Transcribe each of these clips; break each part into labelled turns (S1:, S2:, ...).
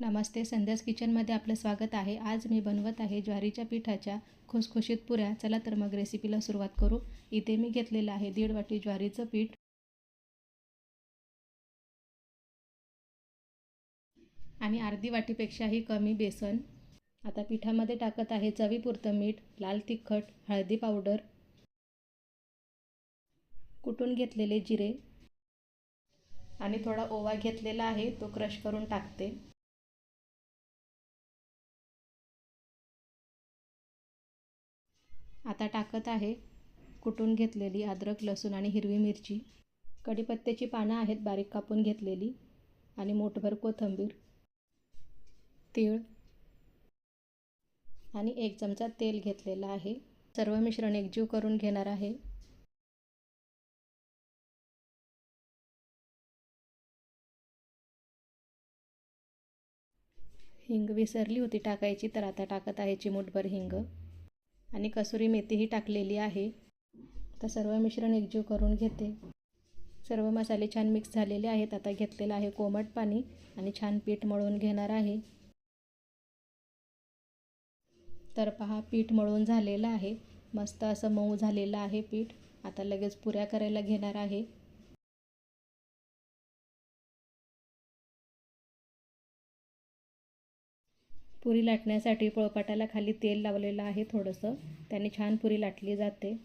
S1: नमस्ते संध्यास किचनमध्ये आपलं स्वागत आहे. आज मी बनवत आहे ज्वारीच्या पिठाच्या खुसखुशीत पुऱ्या. चला तर मग रेसिपीला सुरुवात करू. इथे मी घेतलेलं आहे दीड वाटी ज्वारीचं पीठ. आणि अर्धी वाटीपेक्षाही कमी बेसन. आता पिठामध्ये टाकत आहे चवीपुरतं मीठ लाल तिखट हळदी पावडर. कुटून घेतलेले जिरे. आणि थोडा ओवा घेतलेला आहे तो क्रश करून टाकते. आता टाकत आहे कुटून घेतलेली अद्रक लसूण आणि हिरवी मिरची. कढीपत्त्याची पानं आहेत बारीक कापून घेतलेली आणि मोठभर कोथिंबीर तीळ आणि एक चमचा तेल घेतलेलं आहे. सर्व मिश्रण एकजीव करून घेणार आहे. हिंग विसरली होती टाकायची तर आता टाकत आहे चिमूटभर हिंग. आणि कसुरी मेथीही टाकलेली आहे. तर सर्व मिश्रण एकजीव करून घेते. सर्व मसाले छान मिक्स झालेले आहेत. आता घेतलेलं आहे कोमट पाणी आणि छान पीठ मळून घेणार आहे. तर पहा पीठ मळून झालेलं आहे. मस्त असं मऊ झालेलं आहे पीठ. आता लगेच पुऱ्या करायला घेणार आहे. पुरी लाटण्यासाठी पोळपाटाला खाली तेल लावलेलं आहे थोडंसं. त्याने छान पुरी लाटली जाते.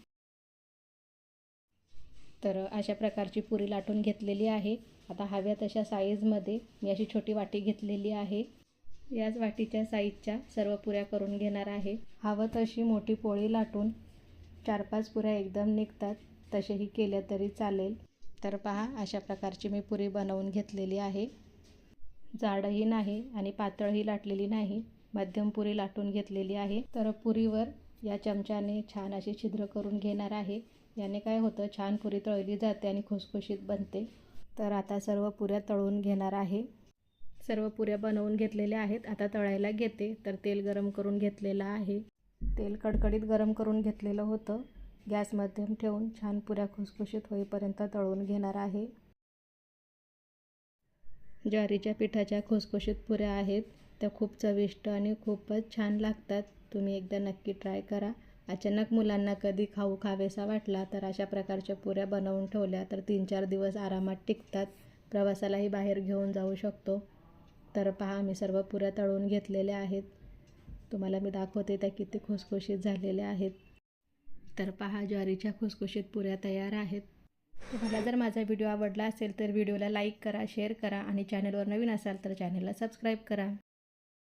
S1: तर अशा प्रकारची पुरी लाटून घेतलेली आहे. आता हव्या तशा साईजमध्ये मी अशी छोटी वाटी घेतलेली आहे. याच वाटीच्या साईजच्या सर्व पुऱ्या करून घेणार आहे. हवं तशी मोठी पोळी लाटून चार पाच पुऱ्या एकदम निघतात. तसेही केल्या तरी चालेल. तर पहा अशा प्रकारची मी पुरी बनवून घेतलेली आहे. जाडही नाही आणि पातळही लाटलेली नाही. मध्यम पुरी लाटून घेतलेली आहे. तर पुरीवर या चमच्याने छान अशी छिद्र करून घेणार आहे. याने काय होतं? छान पुरी तळली जाते आणि खुसखुशीत बनते. तर आता सर्व पुऱ्या तळून घेणार आहे. सर्व पुऱ्या बनवून घेतलेल्या आहेत. आता तळायला घेते. तर तेल गरम करून घेतलेलं आहे. तेल कडकडीत गरम करून घेतलेलं होतं. गॅस मध्यम ठेवून छान पुऱ्या खुसखुशीत होईपर्यंत तळून घेणार आहे. ज्वारीच्या पिठाच्या खुसखुशीत पुऱ्या आहेत त्या खूप चविष्ट आणि खूपच छान लागतात. तुम्ही एकदा नक्की ट्राय करा. अचानक मुलांना कधी खाऊ खावेसा वाटला तर अशा प्रकारच्या पुऱ्या बनवून ठेवल्या तर तीन चार दिवस आरामात टिकतात. प्रवासालाही बाहेर घेऊन जाऊ शकतो. तर पहा मी सर्व पुऱ्या तळून घेतलेल्या आहेत. तुम्हाला मी दाखवते त्या किती खुसखुशीत झालेल्या आहेत. तर पहा ज्वारीच्या खुसखुशीत पुऱ्या तयार आहेत. तुम्हाला जर माझा व्हिडिओ आवडला असेल तर व्हिडिओला लाईक करा शेअर करा आणि चॅनलवर नवीन असाल तर चॅनलला सबस्क्राईब करा.